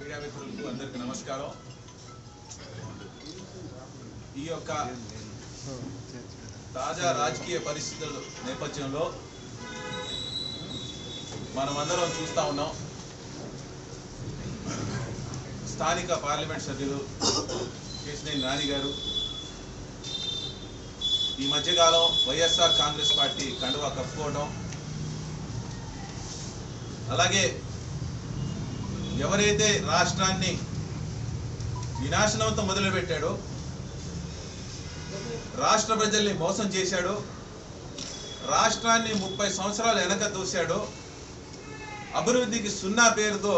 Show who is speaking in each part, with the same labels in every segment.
Speaker 1: Media మిత్రులకు అందరికీ నమస్కారం. ఈ యొక్క తాజా రాజకీయ పరిస్థితుల నేపథ్యంలో మనమందరం చూస్తా ఉన్నాం. స్థానిక పార్లమెంట్ సభ్యులు కేశినేని నాని గారు. ఈ మధ్యకాలం వైఎస్ఆర్ కాంగ్రెస్ పార్టీ కండువా కప్పుకోవడం. అలాగే ఎవరైతే రాష్ట్రాన్ని వినాశనంతో మొదలుపెట్టాడో రాష్ట్ర ప్రజల్ని మోసం చేశాడో రాష్ట్రాన్ని ముప్పై సంవత్సరాలు వెనక దూశాడో అభివృద్ధికి సున్నా పేరుతో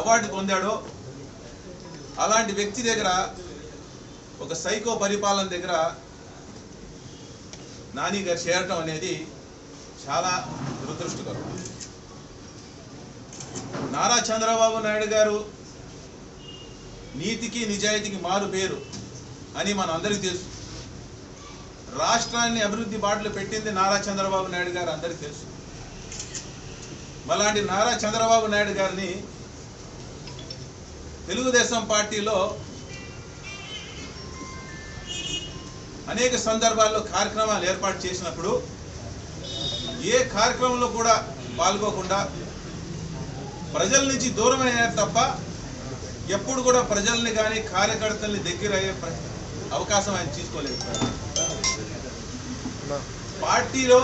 Speaker 1: అవార్డు పొందాడో అలాంటి వ్యక్తి దగ్గర ఒక సైకో పరిపాలన దగ్గర నాని గారు చేరటం అనేది చాలా దురదృష్టకరం. నారా చంద్రబాబు నాయుడు గారు నీతికి నిజాయితీకి మారు పేరు అని మన అందరికీ తెలుసు. రాష్ట్రాన్ని అభివృద్ధి బాటలు పెట్టింది నారా చంద్రబాబు నాయుడు గారు అందరికీ తెలుసు. మలాంటి నారా చంద్రబాబు నాయుడు గారిని తెలుగుదేశం పార్టీలో అనేక సందర్భాల్లో కార్యక్రమాలు ఏర్పాటు చేసినప్పుడు ఏ కార్యక్రమంలో కూడా పాల్గొకుండా ప్రజల నుంచి దూరం అయ్యారు తప్ప ఎప్పుడు కూడా ప్రజల్ని కానీ కార్యకర్తల్ని దగ్గర అయ్యే అవకాశం ఆయన తీసుకోలేదు. పార్టీలో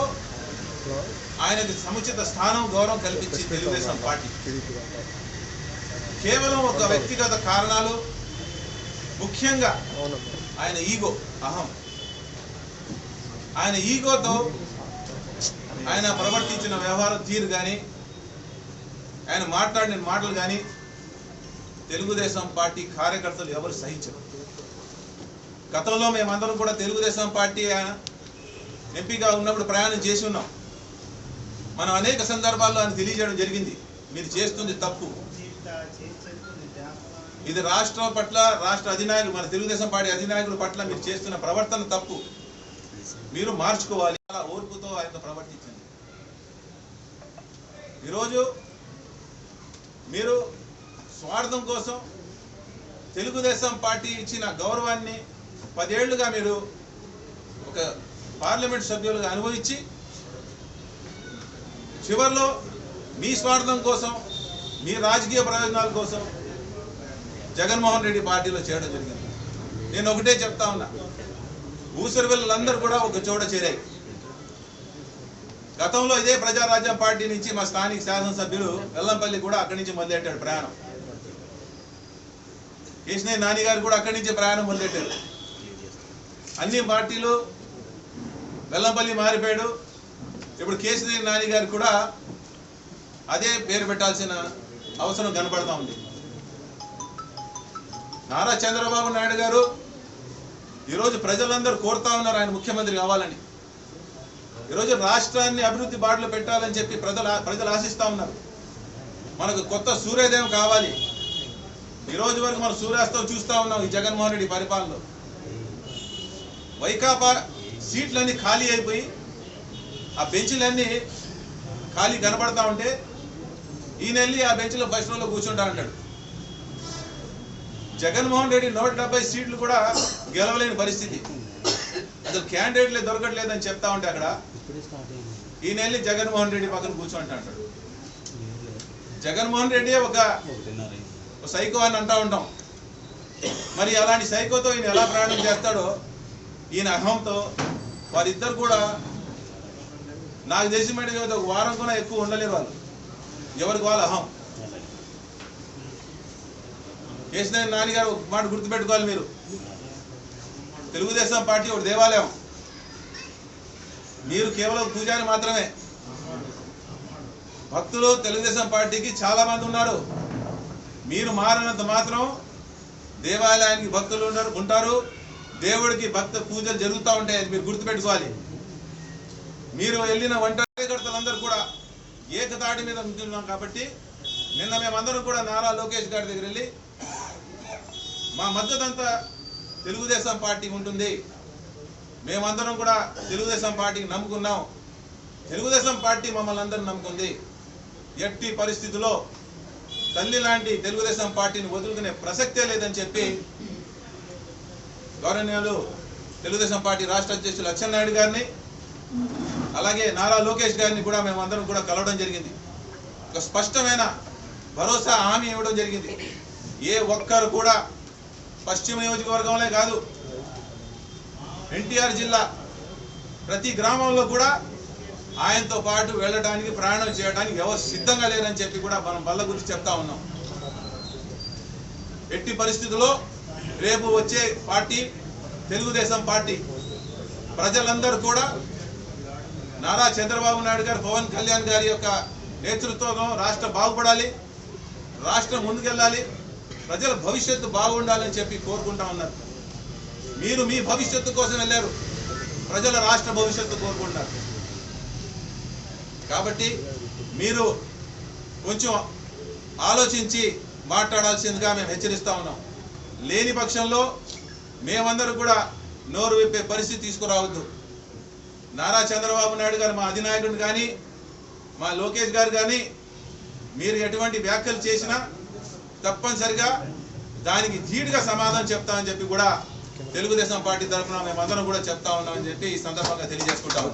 Speaker 1: ఆయనకు సముచిత స్థానం గౌరవం కల్పించింది తెలుగుదేశం పార్టీ. కేవలం ఒక వ్యక్తిగత కారణాలు ముఖ్యంగా ఆయన ఈగో అహం. ఆయన ఈగోతో ఆయన ప్రవర్తించిన వ్యవహారం తీరు కానీ ఆయన మాట్లాడిన మాటలు కానీ తెలుగుదేశం పార్టీ కార్యకర్తలు ఎవరు సహించరు. గతంలో మేమందరం కూడా తెలుగుదేశం పార్టీ ఆయన ఎంపీగా ఉన్నప్పుడు ప్రయాణం చేసి ఉన్నాం. మనం అనేక సందర్భాల్లో ఆయన తెలియజేయడం జరిగింది. మీరు చేస్తుంది తప్పు. ఇది రాష్ట్రం పట్ల రాష్ట్ర అధినాయకులు మన తెలుగుదేశం పార్టీ అధినాయకుల పట్ల మీరు చేస్తున్న ప్రవర్తన తప్పు. మీరు మార్చుకోవాలి. అలా ఓర్పుతో ఆయన ప్రవర్తించండి. ఈరోజు మీరు స్వార్థం కోసం తెలుగుదేశం పార్టీ ఇచ్చిన గౌరవాన్ని పదేళ్ళుగా మీరు ఒక పార్లమెంట్ సభ్యులుగా అనుభవించి చివరిలో మీ స్వార్థం కోసం మీ రాజకీయ ప్రయోజనాల కోసం జగన్మోహన్ రెడ్డి పార్టీలో చేరడం జరిగింది. నేను ఒకటే చెప్తా ఉన్నా. ఊసరి పిల్లలందరూ కూడా ఒక చోట చేరాయి. గతంలో ఇదే ప్రజారాజ్యం పార్టీ నుంచి మా స్థానిక శాసనసభ్యులు వెల్లంపల్లి కూడా అక్కడి నుంచి మొదలెట్టాడు ప్రయాణం. కేశినేని నాని గారు కూడా అక్కడి నుంచి ప్రయాణం మొదలెట్టారు. అన్ని పార్టీలు వెల్లంపల్లి మారిపోయాడు. ఇప్పుడు కేశినేని నాని గారు కూడా అదే పేరు పెట్టాల్సిన అవసరం కనపడతా ఉంది. నారా చంద్రబాబు నాయుడు గారు ఈరోజు ప్రజలందరూ కోరుతా ఉన్నారు ఆయన ముఖ్యమంత్రి కావాలని. ఈరోజు రాష్ట్రాన్ని అభివృద్ధి బాటలో పెట్టాలని చెప్పి ప్రజలు ప్రజలు ఆశిస్తూ ఉన్నారు. మనకు కొత్త సూర్యోదయం కావాలి. ఈరోజు వరకు మనం సూర్యాస్తం చూస్తూ ఉన్నాం ఈ జగన్మోహన్ రెడ్డి పరిపాలనలో. వైకాపా సీట్లన్నీ ఖాళీ అయిపోయి ఆ బెంచ్లన్నీ ఖాళీ కనబడతా ఉంటే ఈయన వెళ్ళి ఆ బెంచ్లో ఫస్ట్ రోలో కూర్చుంటా అంటాడు జగన్మోహన్ రెడ్డి నూట డెబ్బై సీట్లు కూడా గెలవలేని పరిస్థితి. అసలు క్యాండిడేట్లే దొరకట్లేదని చెప్తా ఉంటే అక్కడ ఈయన వెళ్ళి జగన్మోహన్ రెడ్డి పక్కన కూర్చోంటా అంటాడు జగన్మోహన్ రెడ్డి ఒక ఒక సైకో అని అంటా ఉంటాం మరి అలాంటి సైకోతో ఈయన ఎలా ప్రయాణం చేస్తాడో ఈయన అహంతో వారిద్దరు కూడా నాకు తెలిసి మటుకు ఒక వారం కూడా ఎక్కువ ఉండలేరు వాళ్ళు. ఎవరికి వాళ్ళ అహం? కేసీఆర్ నాన్నగారు ఒక మాట గుర్తుపెట్టుకోవాలి మీరు. తెలుగుదేశం పార్టీ ఒక దేవాలయం. మీరు కేవలం పూజారి మాత్రమే. భక్తులు తెలుగుదేశం పార్టీకి చాలా మంది ఉన్నారు. మీరు మారినంత మాత్రం దేవాలయానికి భక్తులు ఉన్నారు ఉంటారు. దేవుడికి భక్త పూజలు జరుగుతూ ఉంటాయి అది మీరు గుర్తుపెట్టుకోవాలి. మీరు వెళ్ళిన వంట కార్యకర్తలందరూ కూడా ఏకతాటి మీద ఉంటున్నాం కాబట్టి నిన్న మేమందరం కూడా నారా లోకేష్ గారి దగ్గర వెళ్ళి మా మద్దతంతా తెలుగుదేశం పార్టీకి ఉంటుంది. మేమందరం కూడా తెలుగుదేశం పార్టీకి నమ్ముకున్నాం. తెలుగుదేశం పార్టీ మమ్మల్ని అందరిని నమ్ముకుంది. ఎట్టి పరిస్థితుల్లో తల్లి లాంటి తెలుగుదేశం పార్టీని వదులుకునే ప్రసక్తే లేదని చెప్పి గౌరవనీయులు తెలుగుదేశం పార్టీ రాష్ట్ర అధ్యక్షులు అచ్చెన్నాయుడు గారిని అలాగే నారా లోకేష్ గారిని కూడా మేము అందరం కూడా కలవడం జరిగింది. ఒక స్పష్టమైన భరోసా హామీ ఇవ్వడం జరిగింది. ఏ ఒక్కరు కూడా పశ్చిమ నియోజకవర్గంలో కాదు ఎన్టీఆర్ జిల్లా ప్రతి గ్రామంలో కూడా ఆయనతో పాటు వెళ్ళడానికి ప్రయాణం చేయడానికి ఎవరు సిద్ధంగా లేరని చెప్పి కూడా మనం బల్ల గురించి చెప్తా ఉన్నాం. ఎట్టి పరిస్థితుల్లో రేపు వచ్చే పార్టీ తెలుగుదేశం పార్టీ ప్రజలందరూ కూడా నారా చంద్రబాబు నాయుడు గారు పవన్ కళ్యాణ్ గారి యొక్క నేతృత్వంలో రాష్ట్రం బాగుపడాలి రాష్ట్రం ముందుకెళ్ళాలి ప్రజల భవిష్యత్తు బాగుండాలని చెప్పి కోరుకుంటా ఉన్నారు. మీరు మీ భవిష్యత్తు కోసం వెళ్ళారు. ప్రజల రాష్ట్ర భవిష్యత్తు కోరుకుంటారు. కాబట్టి మీరు కొంచెం ఆలోచించి మాట్లాడాల్సిందిగా మేము హెచ్చరిస్తా ఉన్నాం. లేని పక్షంలో మేమందరూ కూడా నోరు విప్పే పరిస్థితి తీసుకురావద్దు. నారా చంద్రబాబు నాయుడు గారు మా అధినాయకుడు కానీ మా లోకేష్ గారు కానీ మీరు ఎటువంటి వ్యాఖ్యలు చేసినా తప్పనిసరిగా దానికి ధీటుగా సమాధానం చెప్తామని చెప్పి కూడా తెలుగుదేశం పార్టీ తరఫున మేమందరం కూడా చెప్తా ఉన్నామని చెప్పి ఈ సందర్భంగా తెలియజేసుకుంటాం.